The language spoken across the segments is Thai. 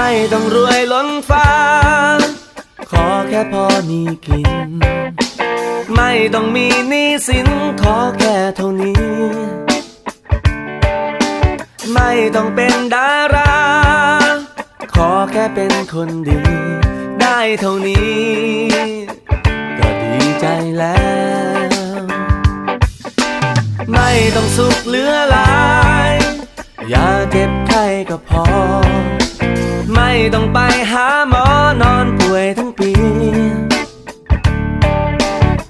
ไม่ต้องรวยล้นฟ้า ขอแค่พอมีกิน ไม่ต้องมีหนี้สินขอแค่เท่านี้ ไม่ต้องเป็นดารา ขอแค่เป็นคนดี ได้เท่านี้ ก็ดีใจแล้ว ไม่ต้องสุขเหลือหลาย อย่าเจ็บไข้ก็พอ ต้องไปหาหมอนอนป่วยทั้งปี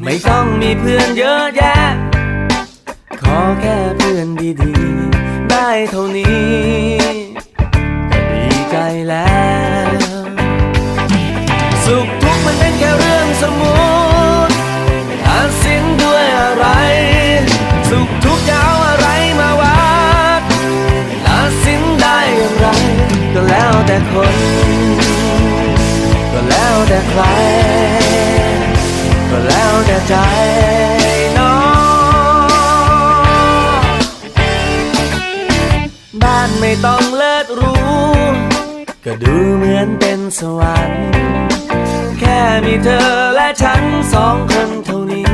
ไม่ต้องมีเพื่อนเยอะแยะ ขอแค่เพื่อนดีๆ ได้เท่านี้ก็ดีใจแล้ว สุขทุกข์มันเป็นแค่เรื่องสมานไม่ต้องเลิศรู้ ก็ดูเหมือนเป็นสวรรค์ แค่มีเธอและฉันสองคนเท่านี้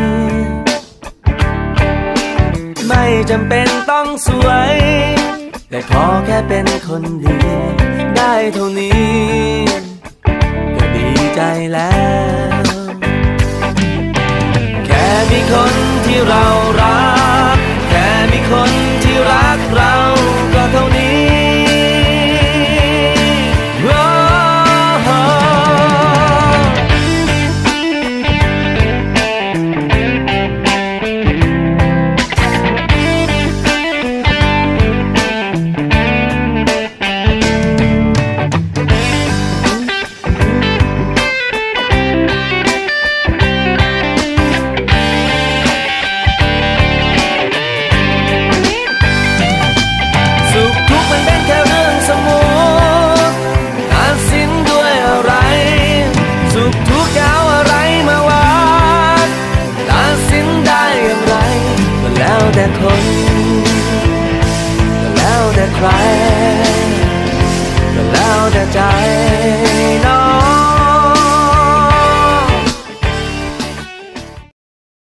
ไม่จำเป็นต้องสวย แต่ขอแค่เป็นคนดี ได้เท่านี้ ก็ดีใจแล้ว แค่มีคนที่เรารัก ก็